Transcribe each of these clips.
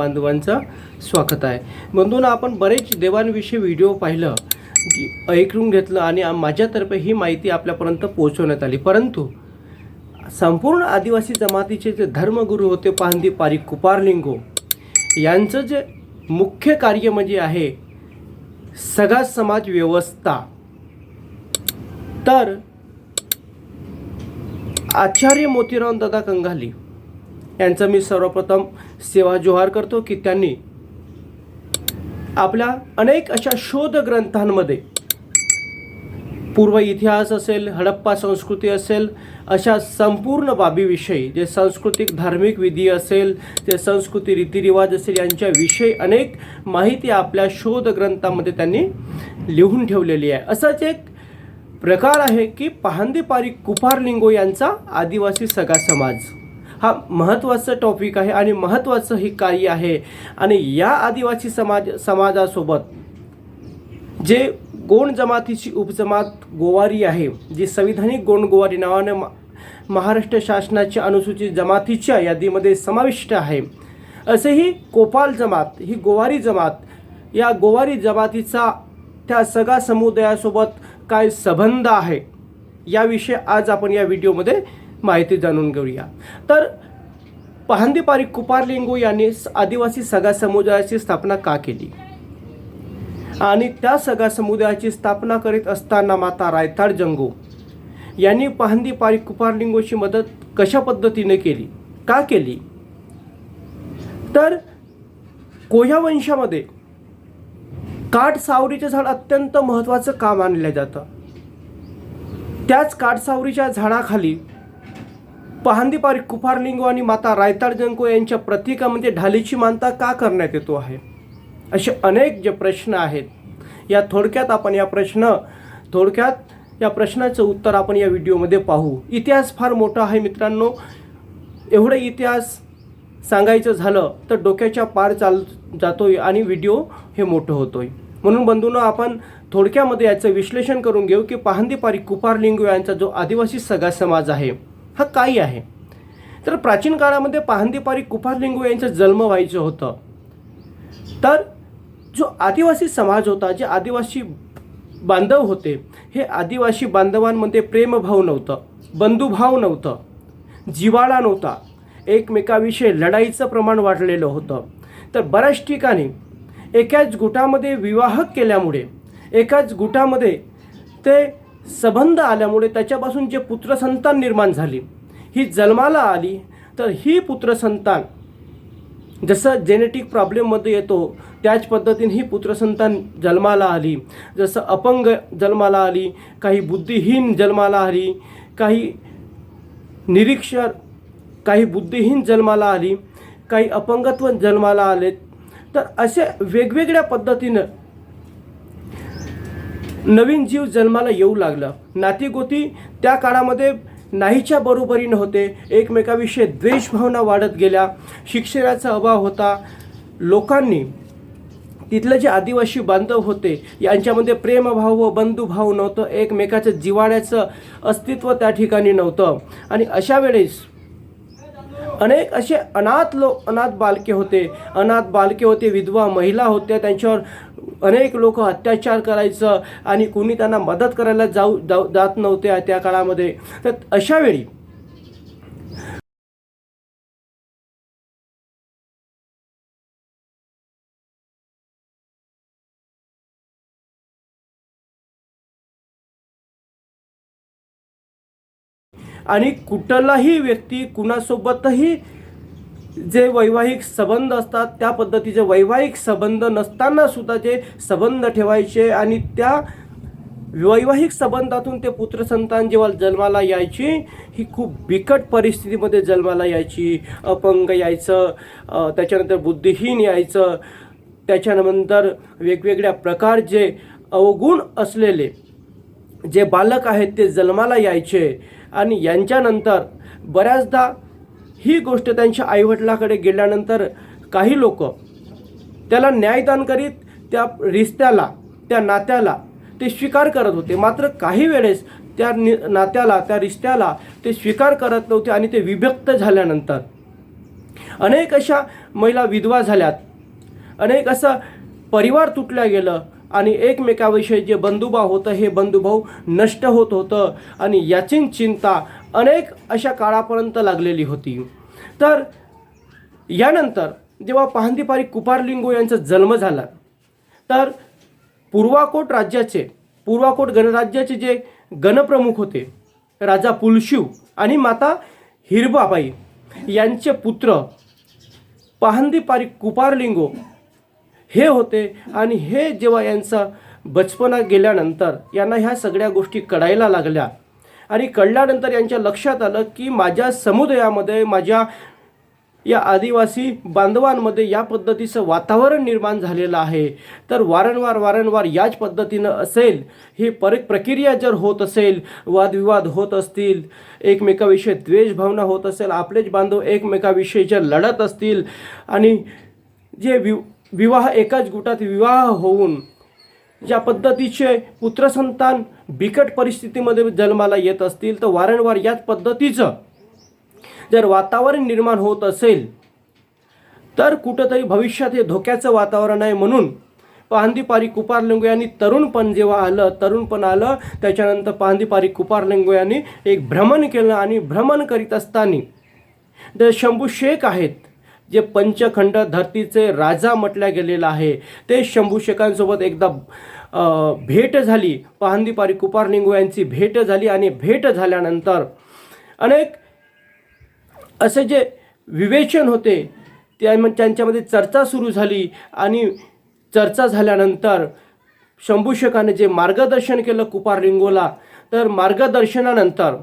बांधवांचं स्वागत आहे. बंधून आपण बरेच देवांविषयी व्हिडिओ पाहिलं ऐकून घेतलं आणि माझ्यातर्फे ही माहिती आपल्यापर्यंत पोहोचवण्यात आली. परंतु संपूर्ण आदिवासी जमातीचे जे धर्मगुरू होते पांदी पारी कुपारलिंगो यांचं जे मुख्य कार्य म्हणजे आहे सगळा समाज व्यवस्था. तर आचार्य मोतीराम दादा कंगाली यांचा मी सर्वप्रथम सेवा जोहार करतो की त्यांनी आपल्या अनेक अशा शोध ग्रंथांमध्ये पूर्व इतिहास असेल हडप्पा संस्कृती असेल अशा संपूर्ण बाबीविषयी जे सांस्कृतिक धार्मिक विधी असेल जे संस्कृती रीतिरिवाज असेल यांच्याविषयी अनेक माहिती आपल्या शोध ग्रंथामध्ये त्यांनी लिहून ठेवलेली आहे. असाच एक प्रकार आहे की पहांदीपारी कुपारलिंगो यांचा आदिवासी सगा समाज. हा महत्त्वाचं टॉपिक आहे आणि महत्त्वाचं हे कार्य आहे. आणि या आदिवासी समाज समाजासोबत जे गोंड जमातीची उपजमात गोवारी आहे जी संविधानिक गोंड गोवारी नावाने मा महाराष्ट्र शासनाच्या अनुसूचित जमातीच्या यादीमध्ये समाविष्ट आहे. असेही कोपाल जमात ही गोवारी जमात या गोवारी जमातीचा त्या सगळ्या समुदायासोबत काय संबंध आहे याविषयी आज आपण या व्हिडिओमध्ये माहिती जाणून घेऊया. तर पहांदीपारी कुपारलिंगू यांनी आदिवासी सगा समुदायाची स्थापना का केली? आणि त्या सगळ्या समुदायाची स्थापना करीत असताना माता रायताड जंगू यांनी पहांदी कुपारलिंगूची कुपारलिंगोची मदत कशा पद्धतीने केली? का केली? तर कोह्या वंशामध्ये काठसावरीचे झाड अत्यंत महत्त्वाचं काम मानलं जातं. त्याच काठसावरीच्या झाडाखाली पहांदीपारी कुफारलिंगो आणि माता रायताड जंको यांच्या प्रतीकामध्ये ढालीची मानता का करण्यात येतो आहे? असे अनेक जे प्रश्न आहेत या थोडक्यात आपण या प्रश्न थोडक्यात या प्रश्नाचं उत्तर आपण या व्हिडिओमध्ये पाहू. इतिहास फार मोठा आहे मित्रांनो. एवढं इतिहास सांगायचं झालं तर डोक्याच्या पार चाल जातोय आणि व्हिडिओ हे मोठं होतोय. म्हणून बंधूंनो आपण थोडक्यामध्ये याचं विश्लेषण करून घेऊ की पहांदीपारी कुपारलिंगो यांचा जो आदिवासी सगळा समाज आहे हा काय आहे. तर प्राचीन काळामध्ये पहांदीपारी कुफारलिंगू यांचं जन्म व्हायचं होतं. तर जो आदिवासी समाज होता जे आदिवासी बांधव होते हे आदिवासी बांधवांमध्ये प्रेमभाव नव्हतं बंधुभाव नव्हतं जिवाळा नव्हता. एकमेकाविषयी लढाईचं प्रमाण वाढलेलं होतं. तर बऱ्याच ठिकाणी एकाच गुटामध्ये विवाह केल्यामुळे एकाच गुटामध्ये ते संबंध आल्यामुळे त्याच्यापासून जे पुत्रसंतान निर्माण झाली ही जन्माला आली तर ही पुत्रसंतान जसं जेनेटिक प्रॉब्लेममध्ये येतो त्याच पद्धतीने ही पुत्रसंतान जन्माला आली. जसं अपंग जन्माला आली काही बुद्धिहीन जन्माला आली काही निरीक्षर काही बुद्धिहीन जन्माला आली काही अपंगत्व जन्माला आलेत. तर असे वेगवेगळ्या पद्धतीनं नवीन जीव जन्माला येऊ लागला. नातीगोती त्या काळामध्ये नाहीच्या बरोबरीनं होते एकमेकाविषयी द्वेषभावना वाढत गेल्या. शिक्षणाचा अभाव होता. लोकांनी तिथले जे आदिवासी बांधव होते यांच्यामध्ये प्रेमभाव व बंधुभाव नव्हतं. एकमेकाचं जिवाळ्याचं अस्तित्व त्या ठिकाणी नव्हतं. आणि अशा वेळेस अनेक असे अनाथ लो अनाथ बालके होते. अनाथ बालके होते विधवा महिला होत्या. त्यांच्यावर अनेक लोक अत्याचार करायचं आणि कुणी त्यांना मदत करायला जाऊ जाऊ जात नव्हते त्या काळामध्ये. तर अशा वेळी आणि कुठलाही व्यक्ती कुणासोबतही जे वैवाहिक संबंध असतात त्या पद्धतीचे वैवाहिक संबंध नसताना सुद्धा जे संबंध ठेवायचे आणि त्या वैवाहिक संबंधातून ते पुत्रसंतान जेव्हा जन्माला यायची ही खूप बिकट परिस्थितीमध्ये जन्माला यायची. अपंग यायचं त्याच्यानंतर बुद्धिहीन यायचं. त्याच्यानंतर वेगवेगळ्या प्रकारचे अवगुण असलेले जे बालक आहेत ते जन्माला यायचे. आणि यांच्यानंतर बऱ्याचदा ही गोष्ट त्यांच्या आईवडिलाकडे गेल्यानंतर काही लोक त्याला न्यायदान करीत त्या रिश्त्याला त्या नात्याला ते स्वीकार करत होते. मात्र काही वेळेस त्या नि नात्याला त्या रिश्त्याला ते स्वीकार करत नव्हते आणि ते विभक्त झाल्यानंतर. अनेक अशा महिला विधवा झाल्यात. अनेक असं परिवार तुटल्या गेलं. आणि एकमेकाविषयी जे बंधुभाव होतं हे बंधुभाव नष्ट होत होतं आणि याची चिंता अनेक अशा काळापर्यंत लागलेली होती. तर यानंतर जेव्हा पहांदीपारी कुपारलिंगो यांचा जन्म झाला तर पूर्वाकोट राज्याचे पूर्वाकोट गणराज्याचे जे गणप्रमुख होते राजा पुलशिव आणि माता हिरबाबाई यांचे पुत्र पहांदीपारी कुपारलिंगो हे होते आणि हे जेव्हा यांचा बचपना गेल्यानंतर यांना ह्या सगळ्या गोष्टी कळायला लागल्या. आणि कळल्यानंतर यांच्या लक्षात आलं की माझ्या समुदायामध्ये माझ्या या आदिवासी बांधवांमध्ये या पद्धतीचं वातावरण निर्माण झालेलं आहे. तर वारंवार वारंवार याच पद्धतीनं असेल ही पर प्रक्रिया जर होत असेल वादविवाद होत असतील एकमेकाविषयी द्वेषभावना होत असेल आपलेच बांधव एकमेकाविषयी जर लढत असतील आणि जे वि विवाह एकाच गुटात विवाह होऊन ज्या पद्धतीचे पुत्रसंतान बिकट परिस्थितीमध्ये जन्माला येत असतील तर वारंवार याच पद्धतीचं जर वातावरण निर्माण होत असेल तर कुठंतरी भविष्यात हे धोक्याचं वातावरण आहे म्हणून पहांदीपारी कुपारलिंगो यांनी तरुणपण जेव्हा आलं तरुणपण आलं त्याच्यानंतर पहांदीपारी कुपारलिंगो यांनी एक भ्रमण केलं आणि भ्रमण करीत असताना जे शंभू शेख आहेत. जे पंचखंड धरतीचे राजा म्हटल्या गेलेलं आहे ते शंभूशेकांसोबत एकदा भेट झाली. पहांदीपारी कुपारलिंगो यांची भेट झाली आणि भेट झाल्यानंतर अनेक असे जे विवेचन होते त्या त्यांच्यामध्ये चर्चा सुरू झाली आणि चर्चा झाल्यानंतर शंभूशेखाने जे मार्गदर्शन केलं कुपारलिंगोला तर मार्गदर्शनानंतर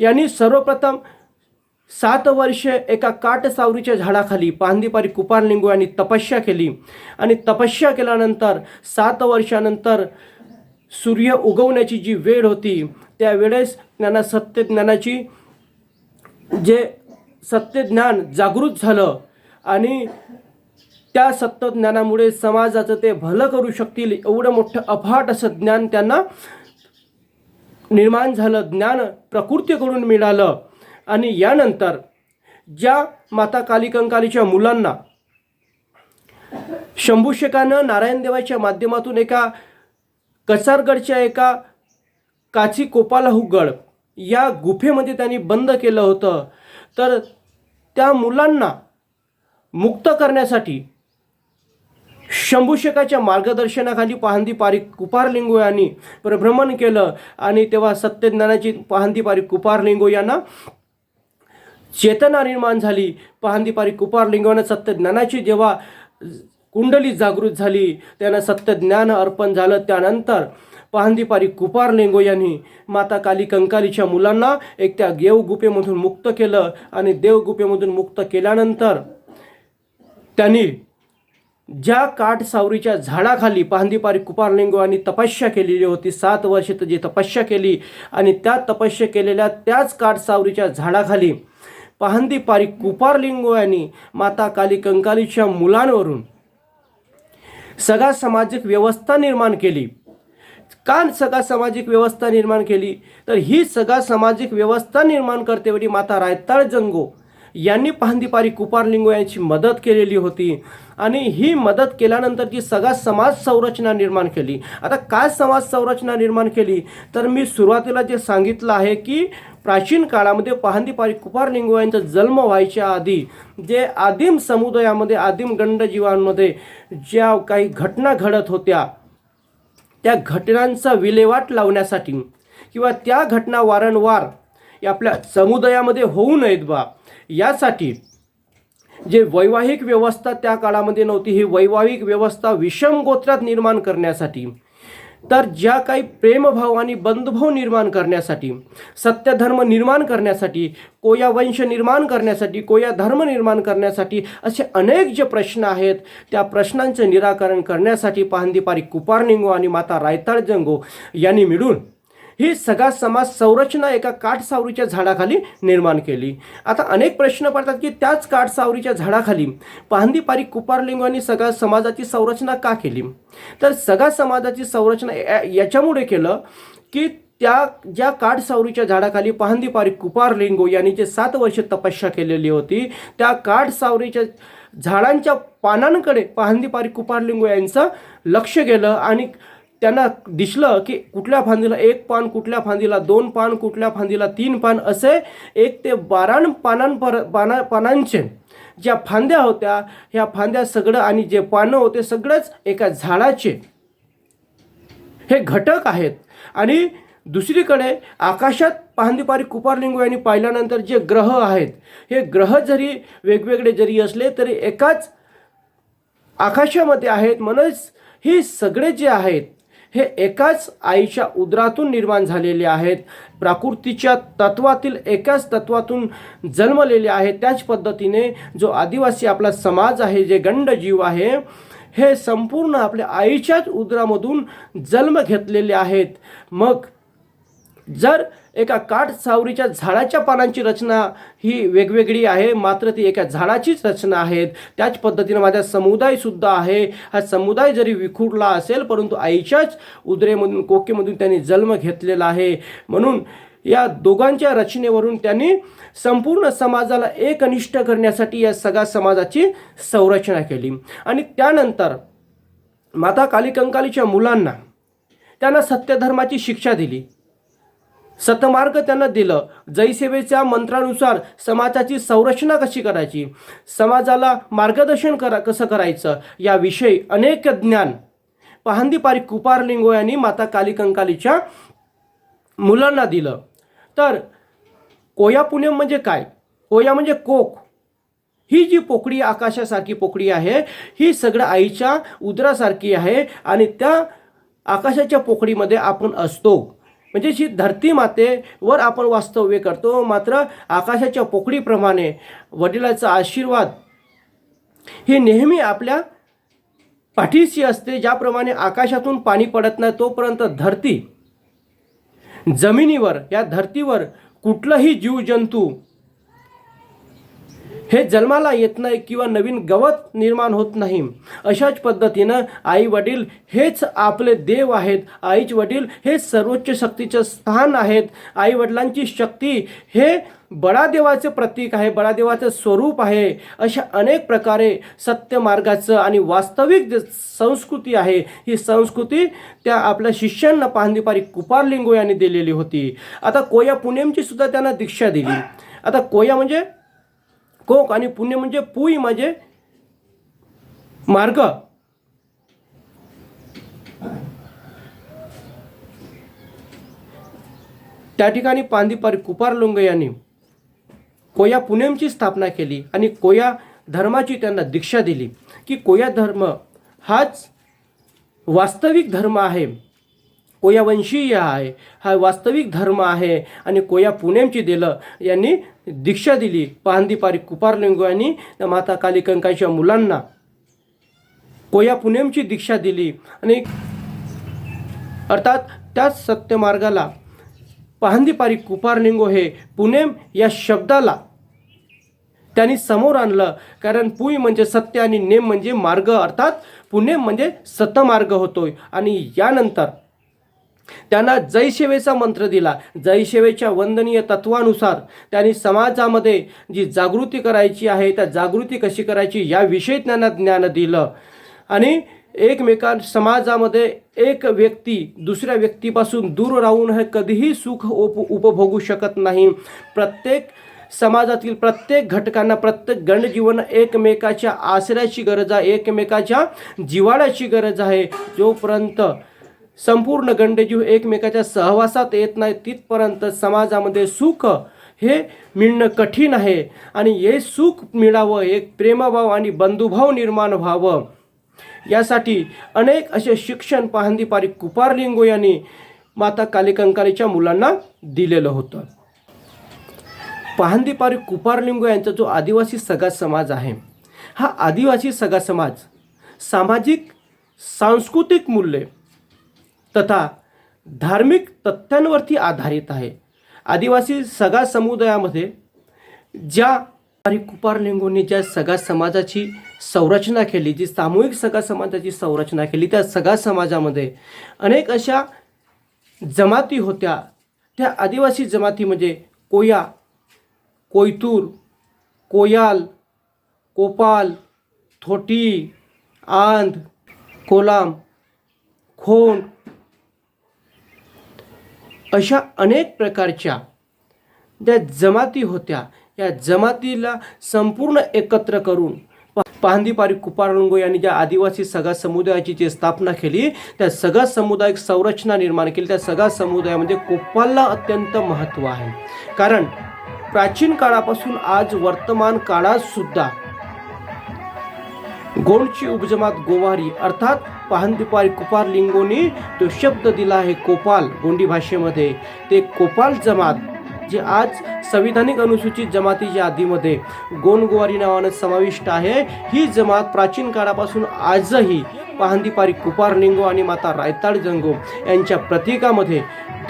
यांनी सर्वप्रथम सात वर्षे एका काटसावरीच्या झाडाखाली पांदीपारी कुपारलिंगू यांनी तपस्या केली. आणि तपस्या केल्यानंतर सात वर्षानंतर सूर्य उगवण्याची जी वेळ होती त्या वेळेस त्यांना सत्यज्ञानाची जे सत्यज्ञान जागृत झालं आणि त्या सत्यज्ञानामुळे समाजाचं ते भलं करू शकतील एवढं मोठं अफाट असं ज्ञान त्यांना निर्माण झालं. ज्ञान प्रकृतीकडून मिळालं. आणि यानंतर ज्या माता कालिकंकालीच्या मुलांना शंभूशेखानं नारायणदेवाच्या माध्यमातून एका कसारगडच्या एका काची कोपालाहू या गुफेमध्ये त्यांनी बंद केलं होतं. तर त्या मुलांना मुक्त करण्यासाठी शंभूशेखाच्या मार्गदर्शनाखाली पहांदी पारी कुपारलिंगो यांनी प्रभ्रमण केलं आणि तेव्हा सत्यज्ञानाची पहांदी पारी कुपारलिंगो यांना चेतना निर्माण झाली. पहांदीपारी कुपारलिंगानं सत्यज्ञानाची जेव्हा कुंडली जागृत झाली त्यांना सत्यज्ञान अर्पण झालं. त्यानंतर पहांदीपारी कुपारलिंगो यांनी माता काली कंकालीच्या मुलांना एक त्या देवगुफेमधून मुक्त केलं आणि देवगुपेमधून मुक्त केल्यानंतर त्यांनी ज्या काठ सावरीच्या झाडाखाली पहांदीपारी कुपारलिंगो यांनी तपस्या केलेली होती सात वर्षे जी तपस्या केली आणि त्या तपस्या केलेल्या त्याच काठ सावरीच्या झाडाखाली पहांदीपारी कुपारलिंगो यांनी माता काली कंकालीच्या मुलांवरून. सगळा सामाजिक व्यवस्था निर्माण केली. का सगळा सामाजिक व्यवस्था निर्माण केली? तर ही सगळा सामाजिक व्यवस्था निर्माण करतेवेळी माता रायताळ जंगो यांनी पहांदीपारी कुपारलिंगो यांची मदत केलेली होती. आणि ही मदत केल्यानंतर जी सगळा समाज संरचना निर्माण केली. आता काय समाज संरचना निर्माण केली? तर मी सुरुवातीला जे सांगितलं आहे की प्राचीन काळामध्ये पहांदीपारी कुपार यांचा जन्म व्हायच्या आधी जे आदिम समुदायामध्ये आदिम गंडजीवांमध्ये ज्या काही घटना घडत होत्या त्या घटनांचा विल्हेवाट लावण्यासाठी किंवा त्या घटना वारंवार या आपल्या समुदायामध्ये होऊ नयेत बा. यासाठी जे वैवाहिक व्यवस्था त्या काळामध्ये नव्हती ही वैवाहिक व्यवस्था विषम गोत्रात निर्माण करण्यासाठी तर ज्या काही प्रेमभाव आणि बंधुभाव निर्माण करण्यासाठी सत्यधर्म निर्माण करण्यासाठी कोया वंश निर्माण करण्यासाठी कोया धर्म निर्माण करण्यासाठी असे अनेक जे प्रश्न आहेत त्या प्रश्नांचे निराकरण करण्यासाठी पाहंदीपारी कुपारनिंगो आणि माता रायताळ जंगो यांनी मिळून ही सगळा समाज संरचना एका काठसावरीच्या झाडाखाली निर्माण केली. आता अनेक प्रश्न पडतात की त्याच काठसावरीच्या झाडाखाली पाहंदीपारी कुपारलिंगांनी सगळ्या समाजाची संरचना का केली? तर सगळ्या समाजाची संरचना या- याच्यामुळे केलं की त्या ज्या काठसावरीच्या झाडाखाली पहांदीपारी कुपारलिंगो यांनी जे सात वर्ष तपस्या केलेली होती त्या काठसावरीच्या झाडांच्या पानांकडे पहांदीपारी कुपारलिंगो यांचं लक्ष गेलं आणि त्यांना दिसलं की कुठल्या फांदीला एक पान कुठल्या फांदीला दोन पान कुठल्या फांदीला तीन पान असे एक ते बारा पानांपर पाना पानांचे ज्या फांद्या होत्या ह्या फांद्या सगळं आणि जे पानं होते सगळंच एका झाडाचे. हे घटक आहेत. आणि दुसरीकडे आकाशात पहांदीपारी कुपारलिंगू यांनी पाहिल्यानंतर जे ग्रह आहेत हे ग्रह जरी वेगवेगळे जरी असले तरी एकाच आकाशामध्ये आहेत म्हणूनच ही सगळे जे आहेत हे एकाच आईच्या उदरातून निर्माण झालेले आहेत. प्राकृतीच्या तत्वातील एकाच तत्वातून जन्मलेले आहेत. त्याच पद्धतीने जो आदिवासी आपला समाज आहे जे गंडजीव आहे हे संपूर्ण आपल्या आईच्याच उदरामधून जन्म घेतलेले आहेत. मग जर एका काठ सावरीच्या झाडाच्या पानांची रचना ही वेगवेगळी आहे. मात्र ती एका झाडाचीच रचना आहेत. त्याच पद्धतीनं माझा समुदायसुद्धा आहे. हा समुदाय जरी विखुरला असेल परंतु आईच्याच उदरेमधून कोकेमधून त्यांनी जन्म घेतलेला आहे. म्हणून या दोघांच्या रचनेवरून त्यांनी संपूर्ण समाजाला एकनिष्ठ करण्यासाठी या सगळ्या समाजाची संरचना केली. आणि त्यानंतर माता कालिकंकालीच्या मुलांना त्यांना सत्यधर्माची शिक्षा दिली. सतमार्ग त्यांना दिलं. जयसेवेच्या मंत्रानुसार समाजाची संरचना कशी करायची? समाजाला मार्गदर्शन करा कसं करायचं? याविषयी अनेक ज्ञान. पहांदीपारी कुपारलिंगो यांनी माता कालिकंकालीच्या मुलांना दिलं. तर कोया पुण्यम म्हणजे काय? कोया म्हणजे कोक. ही जी पोकळी आकाशासारखी पोकळी आहे ही सगळं आईच्या उदरासारखी आहे आणि त्या आकाशाच्या पोकळीमध्ये आपण असतो. म्हणजे जी धरती मातेवर आपण वास्तव्य करतो. मात्र आकाशाच्या पोकळीप्रमाणे वडिलाचा आशीर्वाद हे नेहमी आपल्या पाठीशी असते. ज्याप्रमाणे आकाशातून पाणी पडत नाही तोपर्यंत धरती जमिनीवर या धर्तीवर कुठलंही जीवजंतू हे जन्माला येत नाही किंवा नवीन गवत निर्माण होत नाही. अशाच पद्धतीनं आई वडील हेच आपले देव आहेत. आईच वडील हे सर्वोच्च शक्तीचं स्थान आहेत. आई वडिलांची शक्ती हे बडादेवाचे प्रतीक आहे बडादेवाचं स्वरूप आहे. अशा अनेक प्रकारे सत्य मार्गाचं आणि वास्तविक जे संस्कृती आहे ही संस्कृती त्या आपल्या शिष्यांना पाहंदीपारी कुपारलिंगो यांनी दिलेली होती. आता कोया पुणेमची सुद्धा त्यांना दीक्षा दिली. आता कोया म्हणजे कोक आणि पुण्य म्हणजे पुई म्हणजे मार्ग. त्या ठिकाणी पांदीपारी कुपारलोंग यांनी कोया पुणेमची स्थापना केली आणि कोया धर्माची त्यांना दीक्षा दिली की कोया धर्म हाच वास्तविक धर्म आहे. कोया वंशीय आहे. हा वास्तविक धर्म आहे. आणि कोया पुणेमची दिलं यांनी दीक्षा दिली. पहांदीपारी कुपारलिंगो यांनी माता कालिकंकाच्या मुलांना. कोया पुणेमची दीक्षा दिली. आणि अर्थात त्याच सत्यमार्गाला पहांदीपारी कुपारलिंगो हे पुणेम या शब्दाला त्यांनी समोर आणलं. कारण पुई म्हणजे सत्य आणि नेम म्हणजे मार्ग. अर्थात पुणेम म्हणजे सतमार्ग होतोय. आणि यानंतर त्यांना जयसेवेचा मंत्र दिला. जयसेवेच्या वंदनीय तत्वानुसार त्यांनी समाजामध्ये जी जागृती करायची आहे त्या जागृती कशी करायची याविषयी त्यांना ज्ञान दिलं. आणि एकमेकां समाजामध्ये एक व्यक्ती दुसऱ्या व्यक्तीपासून दूर राहून हे कधीही सुख उप उपभोगू शकत नाही. प्रत्येक समाजातील प्रत्येक घटकांना प्रत्येक गणजीवन एकमेकाच्या आसऱ्याची गरज आहे एकमेकाच्या जिवाळ्याची गरज आहे. जोपर्यंत संपूर्ण गंडजीव एकमेकाच्या सहवासात येत नाही तिथपर्यंत समाजामध्ये सुख हे मिळणं कठीण आहे आणि हे सुख मिळावं एक प्रेमभाव आणि बंधुभाव निर्माण व्हावं. यासाठी अनेक असे शिक्षण पाहंदीपारी कुपारलिंगो यांनी माता कालिकंकालीच्या मुलांना दिलेलं होतं. पाहंदीपारी कुपारलिंगो यांचा जो आदिवासी सगा समाज आहे हा आदिवासी सगा समाज सामाजिक सांस्कृतिक मूल्ये तथा धार्मिक तथ्यांवरती आधारित आहे. आदिवासी सगळा समुदायामध्ये ज्या आणि कुपारलिंगोंनी ज्या सगळ्या समाजाची संरचना केली जी सामूहिक सगळ्या समाजाची संरचना केली त्या सगळ्या समाजामध्ये अनेक अशा जमाती होत्या. त्या आदिवासी जमाती म्हणजे कोया कोयतूर कोयाल कोपाल थोटी आंध कोलाम खोंड अशा अनेक प्रकारच्या ज्या जमाती होत्या. या जमातीला संपूर्ण एकत्र करून पाहंदीपारी कुपारंगो यांनी ज्या आदिवासी सगळा समुदायाची जी स्थापना केली त्या सगळा समुदाय संरचना निर्माण केली. त्या सगळा समुदायामध्ये कोपालला अत्यंत महत्त्व आहे. कारण प्राचीन काळापासून आज वर्तमान काळात सुद्धा गोंडची उपजमात गोवारी अर्थात पाहंदीपारी कुपार लिंगोनी तो शब्द दिला आहे कोपाल गोंडी भाषेमध्ये. ते कोपाल जमात जे आज संविधानिक अनुसूचित जमातीच्या यादीमध्ये गोंडगोवारी नावानं समाविष्ट आहे ही जमात प्राचीन काळापासून आजही पाहंदीपारी कुपार लिंगो आणि माता रायताळ जंगो यांच्या प्रतीकामध्ये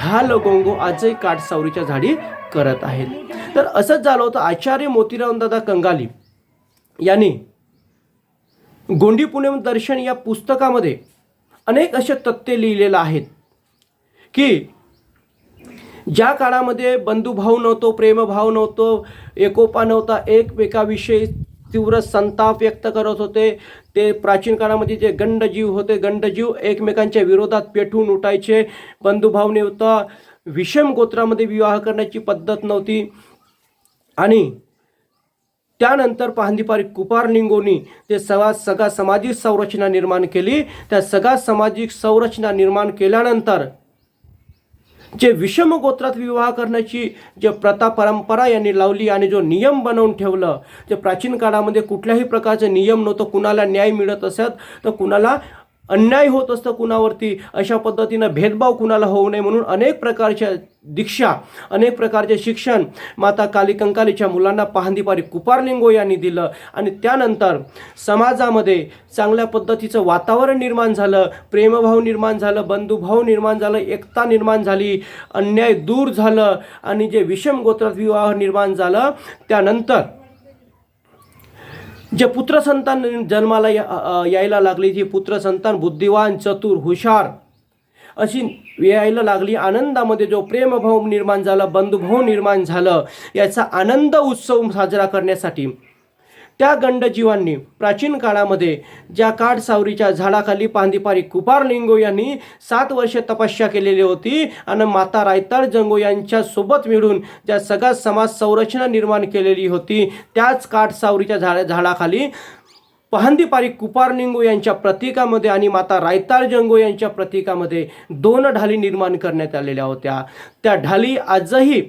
ढाल गोंगो आजही काठसावरीच्या झाडी करत आहेत. तर असंच झालं होतं आचार्य मोतीरामदादा कंगाली यांनी गोंडी पुणे दर्शन या पुस्तकामध्ये अनेक असे तथ्य लिहिलेलं आहेत की ज्या काळामध्ये बंधुभाव नव्हतो प्रेमभाव नव्हतो एकोपा नव्हता एकमेकाविषयी तीव्र संताप व्यक्त करत होते ते प्राचीन काळामध्ये जे गंडजीव होते गंडजीव एकमेकांच्या विरोधात पेटून उठायचे बंधुभाव नव्हता विषम गोत्रामध्ये विवाह करण्याची पद्धत नव्हती. आणि त्यानंतर पाहंदीपारी कुपार लिंगोनी ते सगळा सगळा सामाजिक संरचना निर्माण केली. त्या सगळा सामाजिक संरचना निर्माण केल्यानंतर जे विषम गोत्रात विवाह करण्याची जे प्रथा परंपरा यांनी लावली आणि जो नियम बनवून ठेवलं जे प्राचीन काळामध्ये कुठल्याही प्रकारचे नियम नव्हतं कुणाला न्याय मिळत असत तर कुणाला अन्याय होत असतं कुणावरती? अशा पद्धतीनं भेदभाव कुणाला होऊ नये म्हणून अनेक प्रकारच्या दीक्षा अनेक प्रकारचे शिक्षण माता काली कंकालीच्या मुलांना पाहंदीपारी कुपारलिंगो यांनी दिलं आणि त्यानंतर समाजामध्ये चांगल्या पद्धतीचं वातावरण निर्माण झालं प्रेमभाव निर्माण झालं बंधुभाव निर्माण झालं एकता निर्माण झाली अन्याय दूर झालं आणि जे विषम गोत्रात विवाह निर्माण झालं त्यानंतर जे पुत्रसंतान जन्माला या- यायला लागली जी पुत्रसंतान बुद्धिवान चतुर हुशार अशी यायला लागली. आनंदामध्ये जो प्रेमभाव निर्माण झाला बंधुभाव निर्माण झालं याचा आनंद उत्सव साजरा करण्यासाठी त्या गंडजीवांनी प्राचीन काळामध्ये ज्या काठसावरीच्या झाडाखाली पांदीपारी कुपार लिंगो यांनी सात वर्ष तपस्या केलेली होती आणि माता रायताळ जंगो यांच्या सोबत मिळून ज्या सगळा समाज संरचना निर्माण केलेली होती त्याच काठसावरीच्या झाड झाडा झाडाखाली कुपार कुपारलिंगो यांच्या प्रतीकामध्ये आणि माता रायताळ जंगो यांच्या प्रतीकामध्ये दोन ढाली निर्माण करण्यात आलेल्या होत्या. त्या ढाली आजही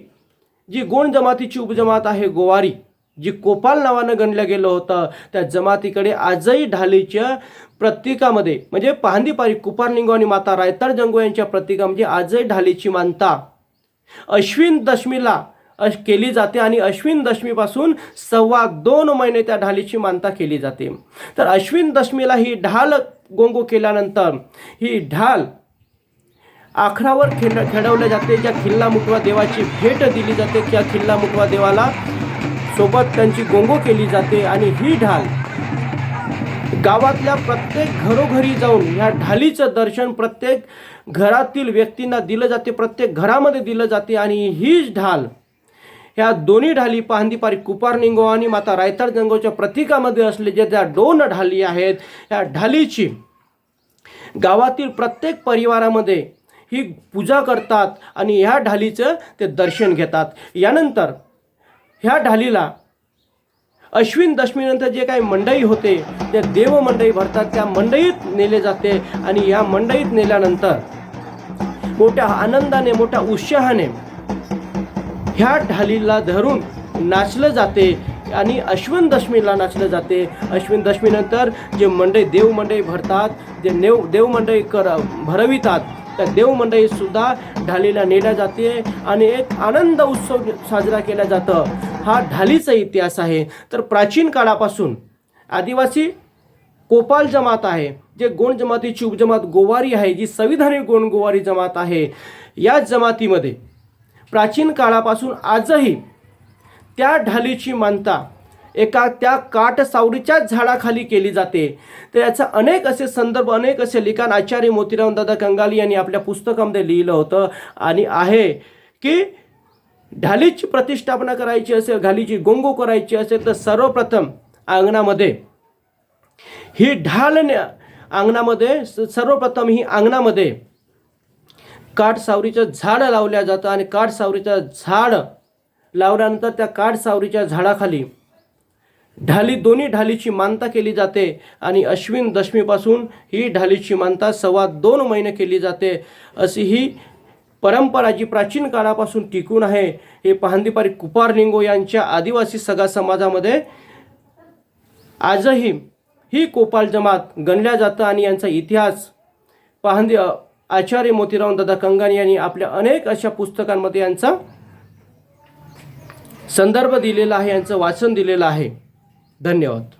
जी गोंड जमातीची उपजमात आहे गोवारी जी कोपाल नावानं गणलं गेलं होतं त्या जमातीकडे आजही ढालीच्या प्रतीकामध्ये म्हणजे पहंदीपारी कुपारलिंगो आणि माता रायताळ जंगो यांच्या प्रतीकामध्ये म्हणजे आजही ढालीची मानता. अश्विन दशमीला अश केली जाते आणि अश्विन दशमीपासून सव्वा दोन महिने त्या ढालीची मानता केली जाते. तर अश्विन दशमीला ही ढाल गोंगो केल्यानंतर ही ढाल आखरावर खेळ खेळवल्या जाते ज्या खिल्ला मुठवा देवाची भेट दिली जाते त्या खिल्ला मुठवा देवाला सोबत त्यांची गोंगो केली जाते आणि ही ढाल गावातल्या प्रत्येक घरोघरी जाऊन ह्या ढालीचं दर्शन प्रत्येक घरातील व्यक्तींना दिलं जाते प्रत्येक घरामध्ये दिलं जाते आणि हीच ढाल ह्या दोन्ही ढाली पाहंदीपारी कुपारनिंगो आणि माता रायताळ जंगोच्या प्रतीकामध्ये असलेल्या ज्या दोन ढाली आहेत ह्या ढालीची गावातील प्रत्येक परिवारामध्ये ही पूजा करतात आणि ह्या ढालीचं ते दर्शन घेतात. यानंतर ह्या ढालीला अश्विन दशमीनंतर जे काही मंडई होते ते देव मंडई भरतात त्या मंडईत नेले जाते आणि ह्या मंडईत नेल्यानंतर मोठ्या आनंदाने मोठ्या उत्साहाने ह्या ढालीला धरून नाचलं जाते आणि अश्विन दशमीला नाचलं जाते. अश्विन दशमीनंतर जे मंडई देव मंडई भरतात जे नेव देवमंडई कर भरवितात त्या देव मंडईसुद्धा ढालीला नेल्या जाते आणि एक आनंद उत्सव साजरा केला जातं. हा ढालीचा इतिहास आहे. तर प्राचीन काळापासून आदिवासी कोपाल जमात आहे जे गोंड जमातीची उपजमात गोवारी आहे जी संविधानिक गोंड गोवारी जमात आहे. या जमातीमध्ये प्राचीन काळापासून आजही त्या ढालीची मानता एका त्या काट सावरीच्याच झाडाखाली केली जाते. तर याचा अनेक असे संदर्भ अनेक असे लिखाण आचार्य मोतीराम दादा कंगाली यांनी आपल्या पुस्तकामध्ये लिहिलं होतं. आणि आहे की ढालीची प्रतिष्ठापना करायची असेल घालीची गोंगो करायची असेल तर सर्वप्रथम अंगणामध्ये ही ढाल अंगणामध्ये स- सर्वप्रथम ही अंगणामध्ये काठ सावरीचं झाड लावल्या जातं. आणि काठ सावरीचं झाड लावल्यानंतर त्या काठ सावरीच्या झाडाखाली ढाली दोन्ही ढालीची मानता केली जाते आणि अश्विन दशमीपासून ही ढालीची मानता सव्वा दोन महिने केली जाते. अशी ही परंपरा जी प्राचीन काळापासून टिकून आहे हे पहांदीपारी कुपार लिंगो यांच्या आदिवासी सगळा समाजामध्ये आजही ही कोपाल जमात गणल्या जातं आणि यांचा इतिहास पहांदी आचार्य मोतीराम दादा कंगाणी यांनी आपल्या अनेक अशा पुस्तकांमध्ये यांचा संदर्भ दिलेला आहे यांचं वाचन दिलेलं आहे. धन्यवाद.